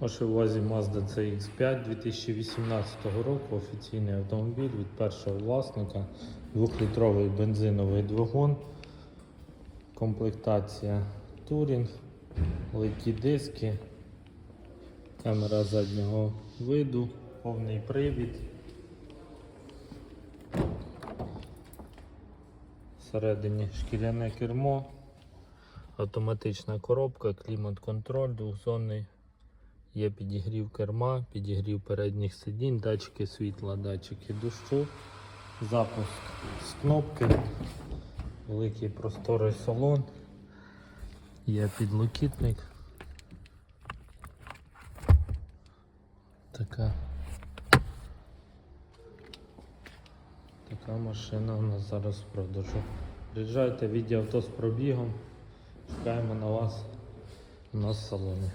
Вашій увазі Mazda CX5 2018 року. Офіційний автомобіль від першого власника. Двохлітровий бензиновий двигун. Комплектація Touring, литі диски, камера заднього виду, повний привід. Всередині шкіряне кермо, автоматична коробка, клімат-контроль, двохзонний. Є підігрів керма, підігрів передніх сидінь, датчики світла, датчики дощу, запуск з кнопки, великий просторий салон, є підлокітник. Така. Така машина у нас зараз в продажу. Приїжджайте, відео авто з пробігом. Чекаємо на вас у нас в салоні.